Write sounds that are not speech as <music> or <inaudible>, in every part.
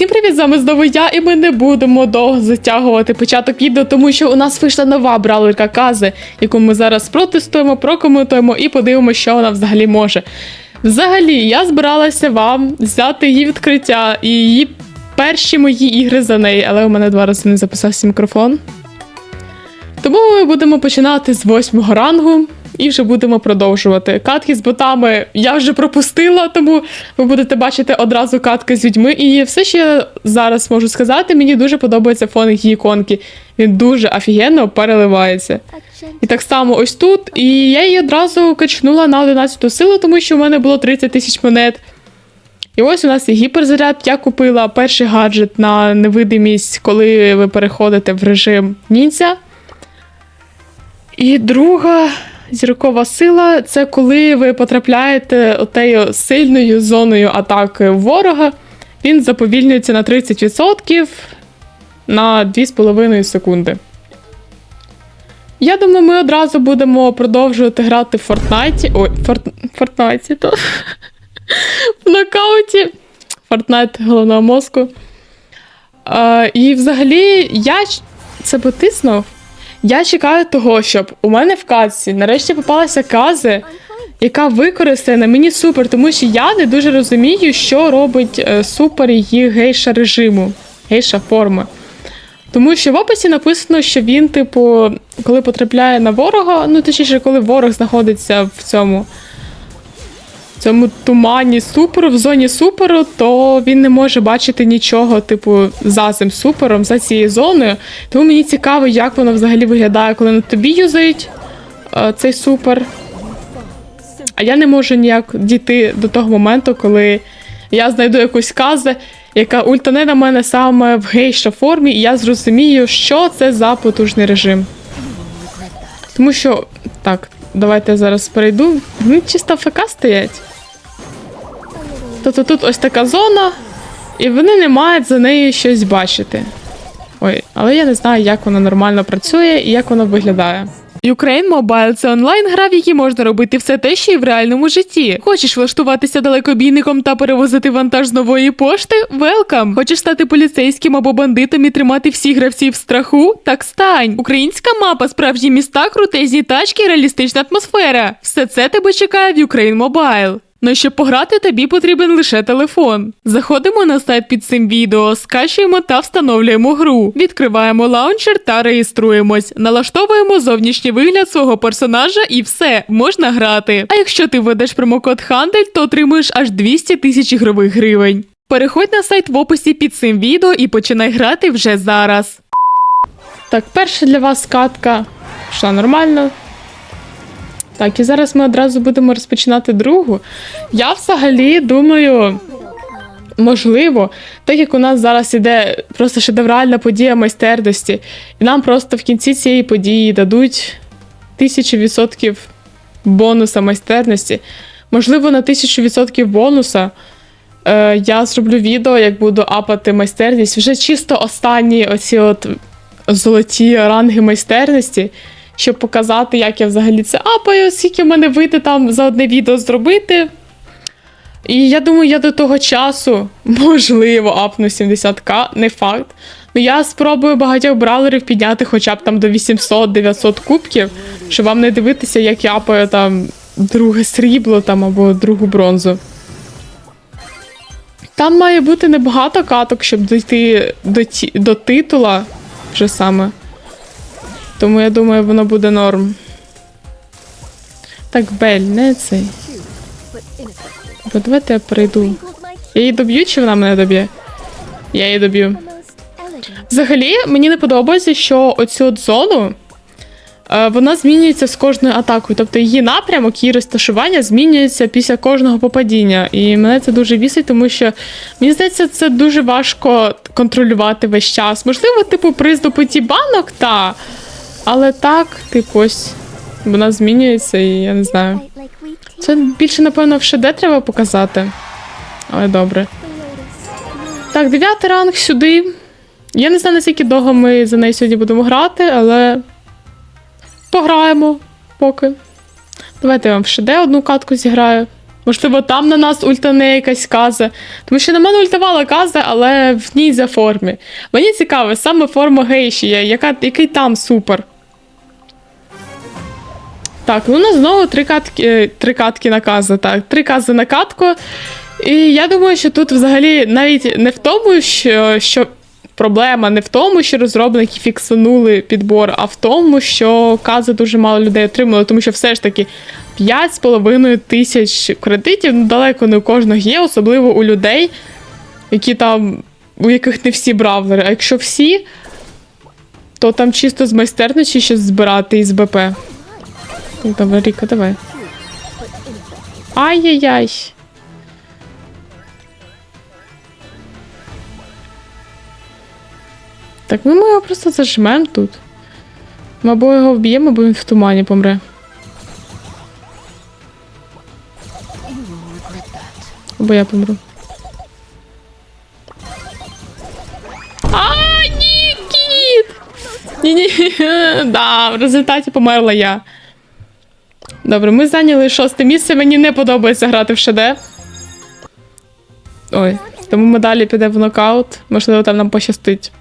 Всім привіт, з вами знову я, і ми не будемо довго затягувати початок відео, тому що у нас вийшла нова бравлерка Кази, яку ми зараз протестуємо, прокоментуємо і подивимося, що вона взагалі може. Взагалі, я збиралася вам взяти її відкриття і її перші мої ігри за неї, але у мене два рази не записався мікрофон. Тому ми будемо починати з восьмого рангу і вже будемо продовжувати. Катки з ботами я вже пропустила, тому ви будете бачити одразу катки з людьми. І все, що я зараз можу сказати, мені дуже подобається фон її іконки. Він дуже офігенно переливається. І так само ось тут. І я її одразу качнула на 11 силу, тому що у мене було 30 тисяч монет. І ось у нас є гіперзаряд. Я купила перший гаджет на невидимість, коли ви переходите в режим ніндзя. І друга зіркова сила це коли ви потрапляєте отею сильною зоною атаки ворога. Він заповільнюється на 30% на 2,5 секунди. Я думаю, ми одразу будемо продовжувати грати в Фортнайті. Ой, Форт... Фортнайті, то. в нокауті. Фортнайт головного мозку. Е, і взагалі, я це потиснув. Я чекаю того, щоб у мене в катці нарешті попалася кази, яка використає на мені супер, тому що я не дуже розумію, що робить е, супер її гейша режиму, гейша форми. Тому що в описі написано, що він, типу, коли потрапляє на ворога, ну точніше, коли ворог знаходиться в цьому, в цьому тумані суперу, в зоні суперу, то він не може бачити нічого, типу, за цим супером, за цією зоною. Тому мені цікаво, як воно взагалі виглядає, коли на тобі юзають е, цей супер. А я не можу ніяк дійти до того моменту, коли я знайду якусь казу, яка ультане на мене саме в гейша формі, і я зрозумію, що це за потужний режим. Тому що, так, давайте я зараз перейду. Вони чисто ФК стоять. Тобто тут ось така зона, і вони не мають за нею щось бачити. Ой, але я не знаю, як воно нормально працює і як воно виглядає. Ukraine Mobile – це онлайн-гра, в якій можна робити все те, що і в реальному житті. Хочеш влаштуватися далекобійником та перевозити вантаж з нової пошти? Велкам! Хочеш стати поліцейським або бандитом і тримати всіх гравців в страху? Так стань! Українська мапа, справжні міста, крутезні тачки, реалістична атмосфера. Все це тебе чекає в Ukraine Mobile. Ну, щоб пограти, тобі потрібен лише телефон. Заходимо на сайт під цим відео, скачуємо та встановлюємо гру. Відкриваємо лаунчер та реєструємось. Налаштовуємо зовнішній вигляд свого персонажа і все, можна грати. А якщо ти введеш промокод Хандель, то отримуєш аж 200 тисяч ігрових гривень. Переходь на сайт в описі під цим відео і починай грати вже зараз. Так, перша для вас катка. Пішла нормально. Так, і зараз ми одразу будемо розпочинати другу. Я взагалі думаю, можливо, так як у нас зараз іде просто шедевральна подія майстерності, і нам просто в кінці цієї події дадуть тисячу відсотків бонуса майстерності. Можливо, на тисячу відсотків бонуса е, я зроблю відео, як буду апати майстерність. Вже чисто останні оці от золоті ранги майстерності, щоб показати, як я взагалі це апаю, скільки в мене вийде там за одне відео зробити. І я думаю, я до того часу, <laughs> можливо, апну 70к, не факт. Ну я спробую багатьох браулерів підняти хоча б там до 800-900 кубків, щоб вам не дивитися, як я апаю там друге срібло там або другу бронзу. Там має бути небагато каток, щоб дійти до, ті, до титула вже саме. Тому я думаю, воно буде норм. Так, Бель, не цей. Бо давайте я перейду. Я її доб'ю, чи вона мене доб'є? Я її доб'ю. Взагалі, мені не подобається, що оцю от зону е, вона змінюється з кожною атакою. Тобто її напрямок, її розташування змінюється після кожного попадіння. І мене це дуже бісить, тому що мені здається, це дуже важко контролювати весь час. Можливо, типу, при здобутті банок, та. Але так, типу, ось вона змінюється, і я не знаю. Це більше, напевно, в ШД треба показати. Але добре. Так, дев'ятий ранг сюди. Я не знаю, наскільки довго ми за неї сьогодні будемо грати, але пограємо поки. Давайте я вам в ШД одну катку зіграю. Можливо, там на нас ультане якась каза. Тому що на мене ультавала каза, але в ній за формі. Мені цікаво, саме форма гейші, яка, який там супер. Так, ну у нас знову три катки, е, три катки на каза. Так, три кази на катку. І я думаю, що тут взагалі навіть не в тому, що, що проблема не в тому, що розробники фіксанули підбор, а в тому, що кази дуже мало людей отримали, тому що все ж таки 5,5 тисяч кредитів ну, далеко не у кожного є, особливо у людей, які там, у яких не всі бравлери. А якщо всі, то там чисто з майстерності щось збирати із БП. Давай, Ріка, давай. Ай-яй-яй. Так ми його просто зажмемо тут. Ми або його вб'ємо, або він в тумані помре. Або я помру. А, ні, кіт! Ні-ні. <laughs> Да, в результаті померла я. Добре, ми зайняли шосте місце. Мені не подобається грати в ШД. Ой, тому ми далі підемо в нокаут. Можливо, там нам пощастить.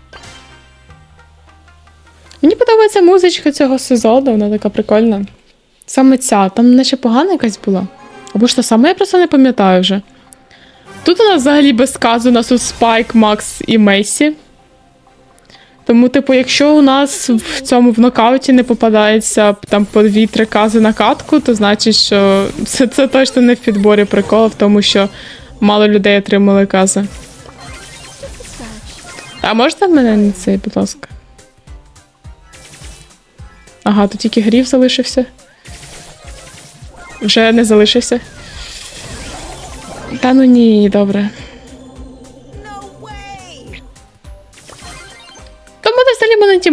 Мені подобається музичка цього сезону, вона така прикольна. Саме ця, там наче погана якась була. Або ж та саме, я просто не пам'ятаю вже. Тут у нас взагалі без сказу, у нас тут Спайк, Макс і Мейсі. Тому, типу, якщо у нас в цьому в нокауті не попадається там по дві-три кази на катку, то значить, що це, це точно не в підборі прикол, в тому, що мало людей отримали кази. А можете мене не цей, будь ласка? Ага, тут тільки грів залишився. Вже не залишився. Та ну ні, добре.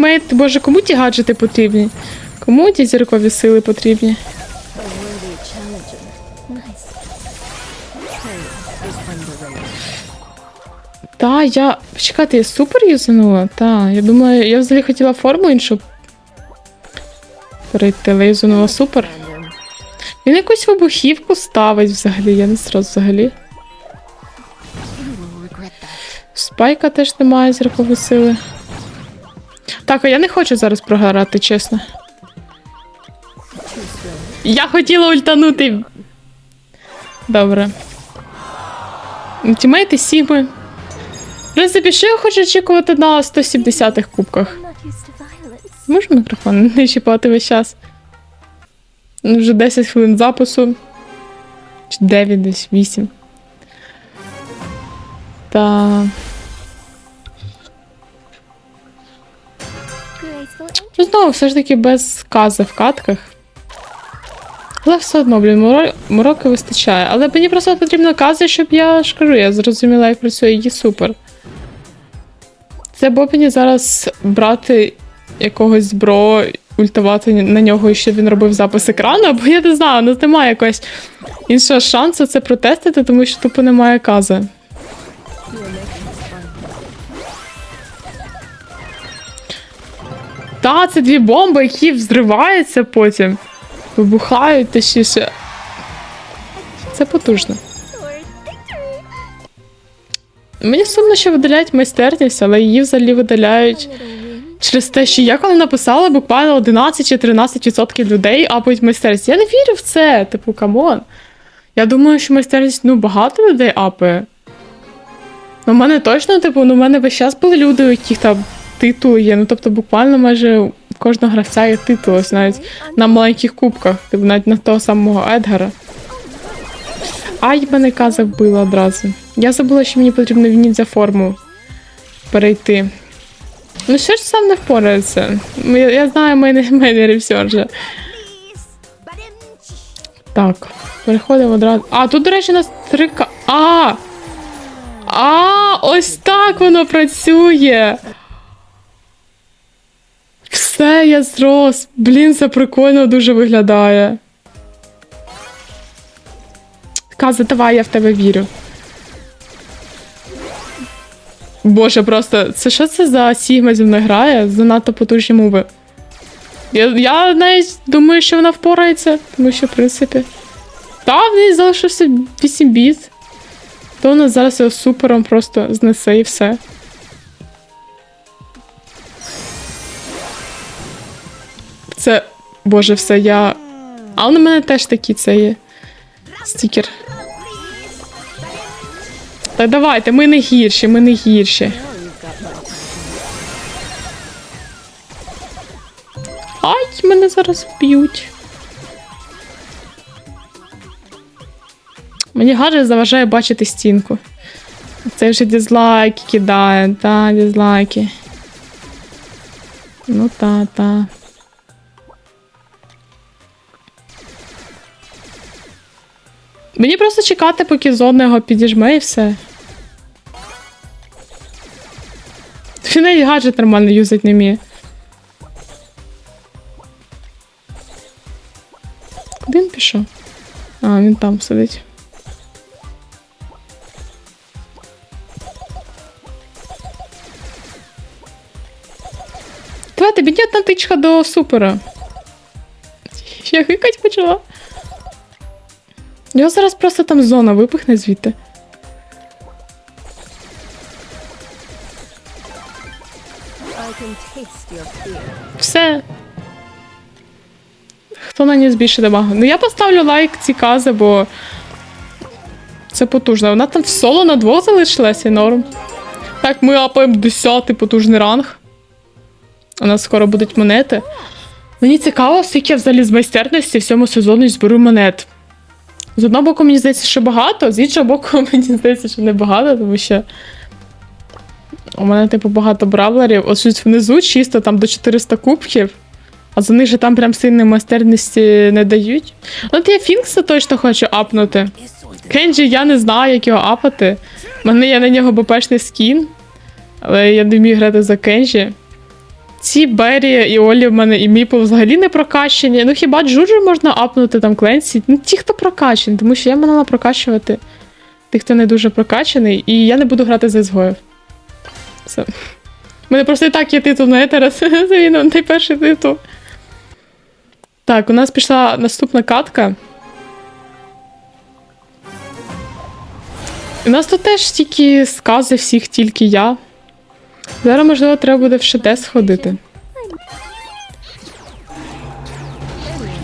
Взагалі боже, кому ті гаджети потрібні? Кому ті зіркові сили потрібні? Та, я. Чекайте, я супер юзанула? Та, я думаю, я взагалі хотіла форму іншу. Перейти, але юзанула супер. Він якусь вибухівку ставить взагалі, я не зразу взагалі. Спайка теж немає зіркової сили. Так, а я не хочу зараз програти, чесно. Я хотіла ультанути. Добре. Тімейти сіми. В принципі, що я хочу очікувати на 170-х кубках? Можеш мікрофон не чіпати весь час? Ну, Вже 10 хвилин запису. Чи 9 десь 8. Та. Ну, знову все ж таки без кази в катках. Але все одно, блін, мороки вистачає. Але мені просто потрібно кази, щоб я ж кажу, я зрозуміла, як працює її супер. Це бо мені зараз брати якогось бро, ультавати на нього, і щоб він робив запис екрану, бо я не знаю, ну немає якогось іншого шансу це протестити, тому що тупо немає кази. Та, це дві бомби, які взриваються потім. Вибухають точніше. Це потужно. Мені сумно, що видаляють майстерність, але її взагалі видаляють через те, що я коли написала, буквально 11 чи 13% людей апають майстерність. Я не вірю в це, типу, камон. Я думаю, що майстерність ну, багато людей апає. Ну, в мене точно, типу, ну, в мене весь час були люди, у яких там титули є. Ну, тобто, буквально майже кожного гравця є титул, навіть на маленьких кубках, типу, навіть на того самого Едгара. Ай, мене каза вбила одразу. Я забула, що мені потрібно в ніндзя форму перейти. Ну, що ж сам не впорається? Ну, Я, я знаю, все вже. Так, переходимо одразу. А, тут, до речі, у нас три ка. А! А, ось так воно працює. Все, я зрос. Блін, це прикольно дуже виглядає. Каза, давай, я в тебе вірю. Боже, просто це що це за Сігма зі мною грає? Занадто потужні мови. Я, я навіть думаю, що вона впорається, тому що, в принципі. Та, в неї залишився 8 біт. То вона зараз його супером просто знесе і все. Це. Боже, все, я. А на мене теж такі це є. Стікер. Та давайте, ми не гірші, ми не гірші. Ай, мене зараз вб'ють. Мені гаджет заважає бачити стінку. Це вже дизлайки кидає, та, дизлайки. Ну та, та. Мені просто чекати, поки зона його підіжме і все. Він навіть гаджет нормально юзать не вміє. Куди він пішов? А, він там сидить. Давайте, одна тичка до супера. <laughs> Я гикать почала. Його зараз просто там зона випихне звідти. Все. Хто наніс більше дамагу? Ну я поставлю лайк цій кази, бо це потужно. Вона там в соло на двох залишилася і норм. Так, ми апаємо 10 потужний ранг. У нас скоро будуть монети. Мені цікаво, скільки я взагалі з майстерності в цьому сезоні зберу монет. З одного боку, мені здається, що багато, з іншого боку, <laughs> мені здається, що не багато, тому що у мене, типу, багато бравлерів. Ось щось внизу чисто там до 400 кубків. А за них же там прям сильної майстерності не дають. От я Фінкса точно хочу апнути. Кенджі я не знаю, як його апати. У мене є на нього БПшний скін, але я не вмію грати за Кенджі. Ці Беррі і Олі в мене і Міпл взагалі не прокачені. Ну хіба Джуджу можна апнути там Кленсі? Ну ті, хто прокачані, тому що я мала прокачувати тих, хто не дуже прокачаний, і я не буду грати за ізгоїв. Все. У мене просто і так є титул <laughs> на Етерас. Це він найперший титул. Так, у нас пішла наступна катка. У нас тут теж тільки скази всіх, тільки я. Зараз, можливо, треба буде в ШД сходити.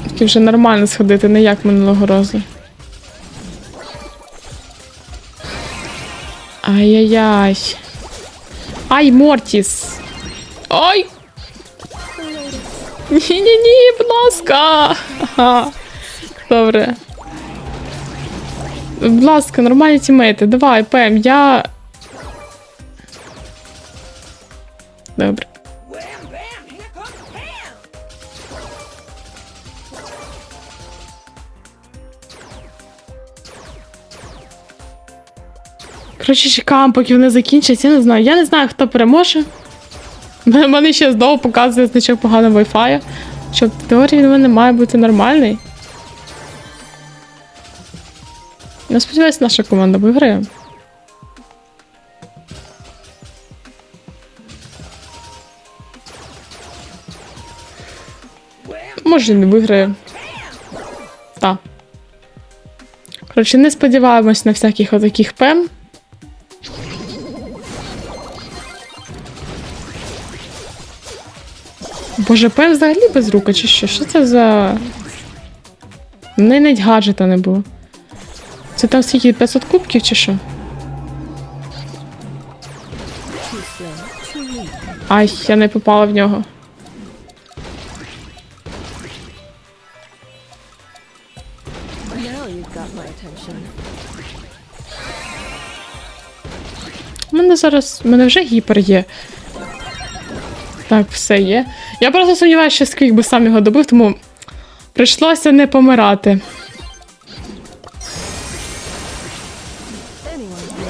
Тільки вже нормально сходити, не як минулого разу. Ай-яй-яй. Ай, Мортіс. Ай! Ні-ні-ні, будь ласка. Добре. Будь ласка, нормальні тімейти. Давай, Пем, я. Добре. Коротше, чекаємо, поки вони закінчать. Я не знаю. Я не знаю, хто переможе. Мене мене ще знову показує значок поганого Wi-Fi. Що в теорії в мене має бути нормальний. Я сподіваюся, наша команда виграє. Може, не виграє. Так. Коротше, не сподіваємось на всяких отаких пем. Боже, пем взагалі без рука, чи що? Що це за. В неї навіть гаджета не було. Це там скільки 500 кубків чи що? Ай, я не попала в нього. Мене зараз. У мене вже гіпер є. Так, все є. Я просто сумніваюся, що скрік би сам його добив, тому прийшлося не помирати.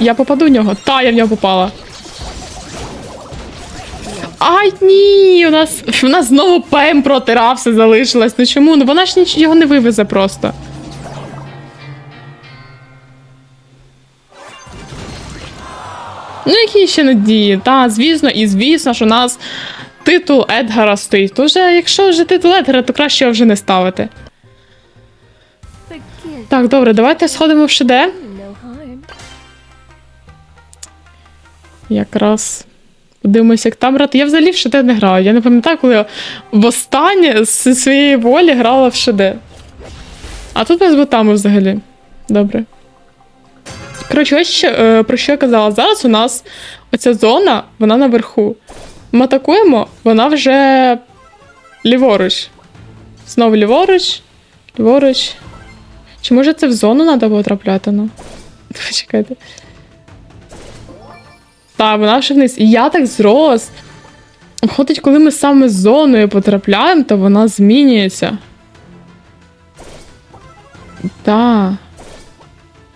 Я попаду в нього? Та, я в нього попала. Ай, ні! У нас, у нас знову ПМ проти Равса залишилась. Ну чому? Ну вона ж його не вивезе просто. Ну, які ще надії? Та, звісно, і звісно, що у нас титул Едгара стоїть. То вже, якщо вже титул Едгара, то краще його вже не ставити. Так, добре, давайте сходимо в ШД. Якраз подивимося, як там грати. Я взагалі в ШД не граю. Я не пам'ятаю, коли я востаннє з своєї волі грала в ШД. А тут ми з ботами взагалі. Добре. Коротше, ось е, про що я казала. Зараз у нас оця зона, вона наверху. Ми атакуємо, вона вже ліворуч. Знову ліворуч, ліворуч. Чи може це в зону треба потрапляти? Ну? <laughs> Почекайте. Так, вона вже вниз. І я так зрос. Виходить, коли ми саме з зоною потрапляємо, то вона змінюється. Так.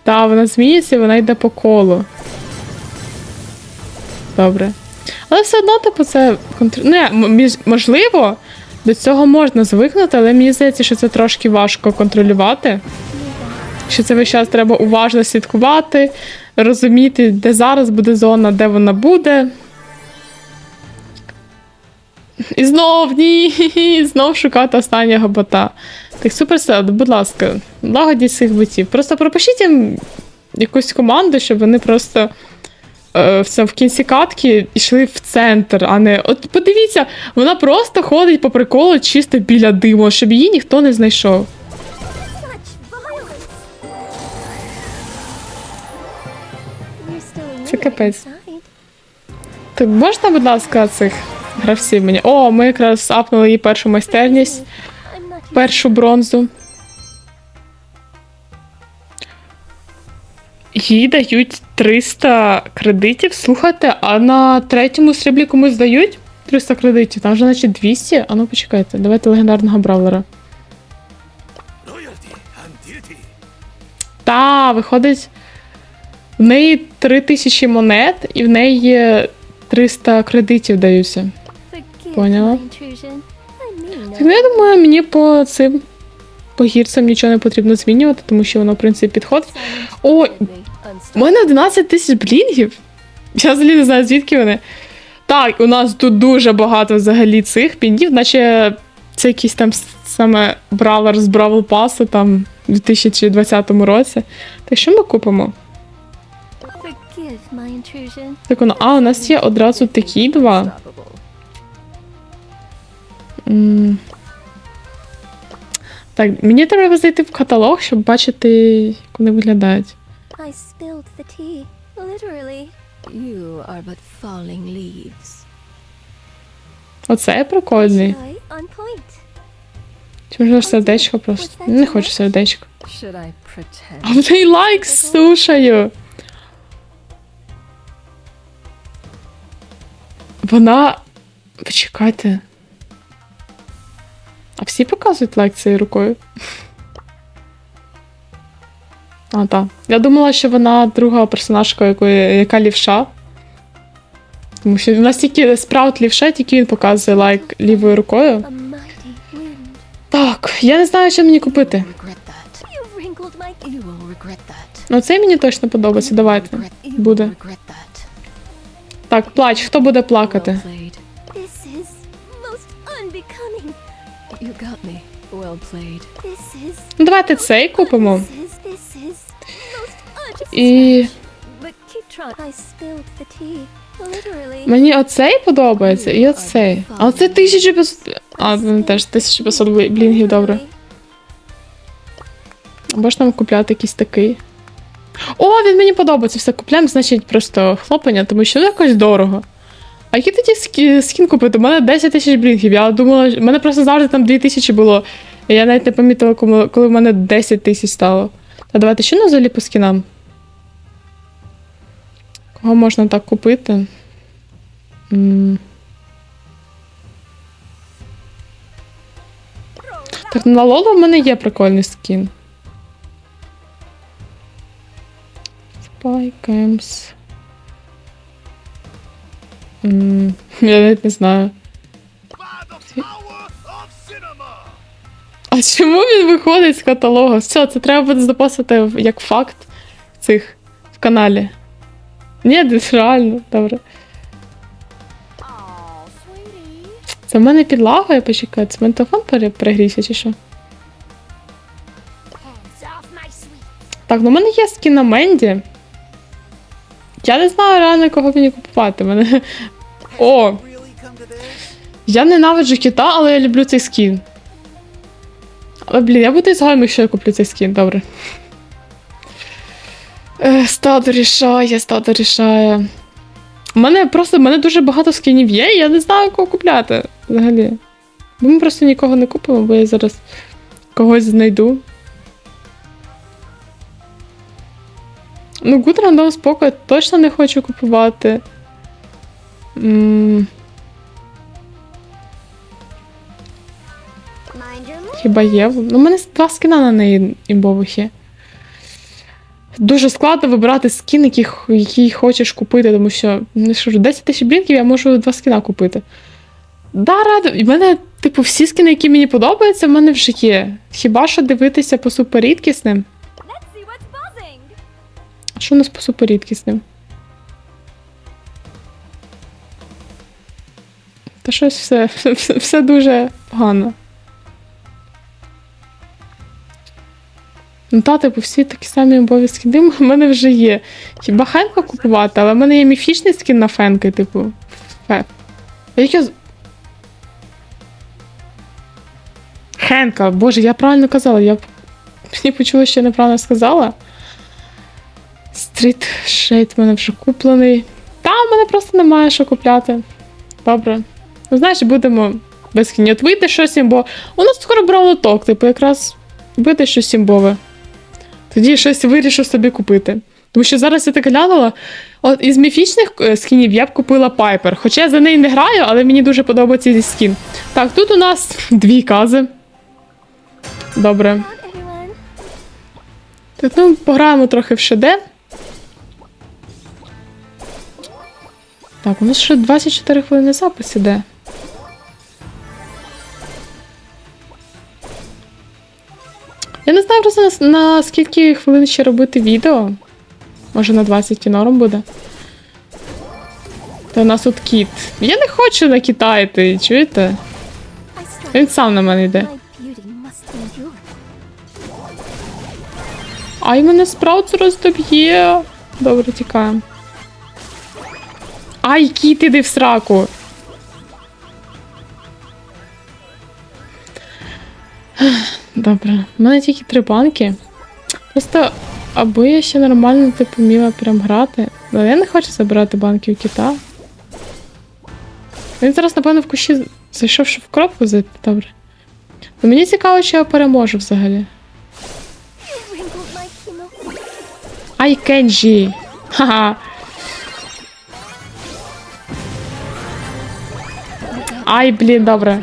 Так, вона змінюється і вона йде по колу. Добре. Але все одно, типу, це контр... Не, можливо, до цього можна звикнути, але мені здається, що це трошки важко контролювати. Що це весь час треба уважно слідкувати, розуміти, де зараз буде зона, де вона буде. І знов ні, <laughs> і знов шукати останнього бота. Так, суперсел, будь ласка, лагодіть цих ботів. Просто пропишіть їм якусь команду, щоб вони просто е, в, в кінці катки йшли в центр, а не. От подивіться, вона просто ходить по приколу чисто біля диму, щоб її ніхто не знайшов. Це капець. Так, можна, будь ласка, цих гравців мені. О, ми якраз апнули її першу майстерність, першу бронзу. Їй дають 300 кредитів. Слухайте, а на третьому сріблі комусь дають 300 кредитів. Там вже наче 200. А ну почекайте, давайте легендарного бравлера. Та, виходить, в неї 3000 монет, і в неї 300 кредитів даються. Поняла. Я думаю, мені по цим по гірцям нічого не потрібно змінювати, тому що воно, в принципі, підходить. Ой, у мене 11 тисяч блінгів. Я взагалі не знаю, звідки вони. Так, у нас тут дуже багато взагалі цих піндів, наче це якийсь там саме бравлер з Бравл Пасу там у 2020 році. Так що ми купимо? Так воно, а, у нас є одразу такі два. Так, мені треба зайти в каталог, щоб бачити, як вони виглядають. I spilled the tea. Literally. You are but falling leaves. Оце прикольний. Чи можна сердечко просто? Не хочу сердечко. А в неї лайк з сушею. Вона. Почекайте. А всі показують лайк цією рукою? А, так. Я думала, що вона друга персонажка, якої, яка лівша. Тому що в нас тільки спраут лівша, тільки він показує лайк лівою рукою. Так, я не знаю, що мені купити. Ну, цей мені точно подобається. Давайте. Буде. Так, плач, хто буде плакати? Ну, давайте цей купимо. І мені оцей подобається, і оцей. А оце 1500. А, теж 1500 блінгів, добре. Або ж нам купляти якийсь такий. О, він мені подобається. Все купляємо, значить, просто хлопання, тому що ну якось дорого. А який тоді скі- скін купити? У мене 10 тисяч блінгів. Я думала, у мене просто завжди там 2 тисячі було. Я навіть не помітила, коли, в мене 10 тисяч стало. Та давайте що на взагалі по скінам? Кого можна так купити? М. Так, на Лоло в мене є прикольний скін. Spy Я навіть не знаю. А чому він виходить з каталогу? Все, це треба буде записати в- як факт цих в каналі. Ні, десь реально, добре. Це в мене підлагає, почекай, це мене телефон перегрівся чи що? Так, ну в мене є скін Менді. Я не знаю реально, кого мені купувати. Мене... О! Я ненавиджу кита, але я люблю цей скін. Але, блін, я буду згадом, якщо я куплю цей скін, добре. Е, Стадо рішає, стадо рішає. У мене просто в мене дуже багато скінів є, і я не знаю, кого купляти взагалі. Бо ми просто нікого не купимо, бо я зараз когось знайду. Ну, Good Random Spock я точно не хочу купувати. М. Хіба є? Ну, у мене два скіна на неї імбових є. Дуже складно вибирати скін, який, який хочеш купити, тому що ну, що 10 тисяч блінків я можу два скіна купити. Да, радо. І в мене, типу, всі скіни, які мені подобаються, в мене вже є. Хіба що дивитися по суперрідкісним? Що у нас по суперрідкісним? Та щось все, все, <laughs> все дуже погано. Ну та, типу, всі такі самі обов'язки дим в мене вже є. Хіба Хенка купувати, але в мене є міфічний скін на Фенки, типу. Фе. Я... Хенка, боже, я правильно казала, я мені почула, що я неправильно сказала. Стріт шейд в мене вже куплений. Та, в мене просто немає що купляти. Добре. Ну, знаєш, будемо без кіні. От вийде щось імбо. У нас скоро брало ток, типу, якраз вийде щось імбове. Тоді щось вирішу собі купити. Тому що зараз я так глянула. От із міфічних е, скінів я б купила Пайпер. Хоча я за неї не граю, але мені дуже подобається цей скін. Так, тут у нас <laughs> дві кази. Добре. Так, ну, пограємо трохи в ШД. Так, у нас ще 24 хвилини запис іде. Я не знаю просто на, скільки хвилин ще робити відео. Може на 20 і норм буде. Та у нас тут кіт. Я не хочу на кита йти, чуєте? Він сам на мене йде. Ай, мене спраут зараз доб'є. Добре, тікаємо. Ай, кіт, іди в сраку. Добре. У мене тільки три банки. Просто, аби я ще нормально типу вміла прям грати. Але я не хочу забирати банки у кита. Він зараз, напевно, в кущі зайшов, щоб в коробку взяти. Добре. Ну, мені цікаво, чи я переможу взагалі. Ай, Кенджі! Ха-ха. Ай, блін, добре.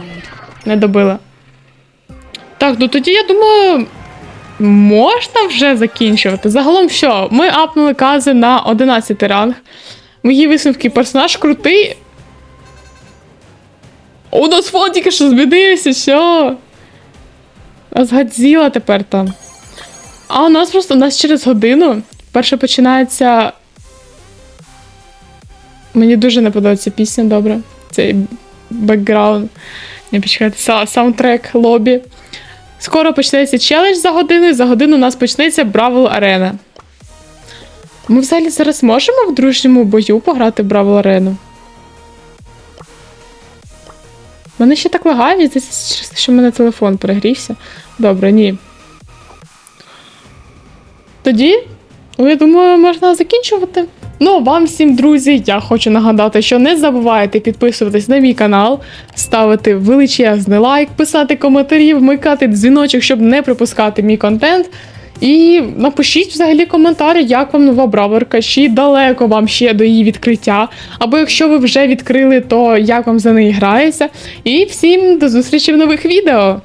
Не добила. Так, ну тоді я думаю, можна вже закінчувати. Загалом що? Ми апнули кази на 11 ранг. Мої висновки персонаж крутий. У нас фон тільки що змінився, що? Нас Гадзіла тепер там. А у нас просто у нас через годину перше починається. Мені дуже не подобається пісня, добре. Цей бекграунд. Не почекайте, саундтрек лобі. Скоро почнеться челендж за годину, і за годину у нас почнеться Бравл Арена. Ми взагалі зараз можемо в дружньому бою пограти в Бравл Арену? Мене ще так лагає, здається, що в мене телефон перегрівся. Добре, ні. Тоді, ну, я думаю, можна закінчувати. Ну, а вам всім, друзі, я хочу нагадати, що не забувайте підписуватись на мій канал, ставити величезний лайк, писати коментарі, вмикати дзвіночок, щоб не пропускати мій контент. І напишіть взагалі коментарі, як вам нова браверка, чи далеко вам ще до її відкриття. Або якщо ви вже відкрили, то як вам за неї грається. І всім до зустрічі в нових відео!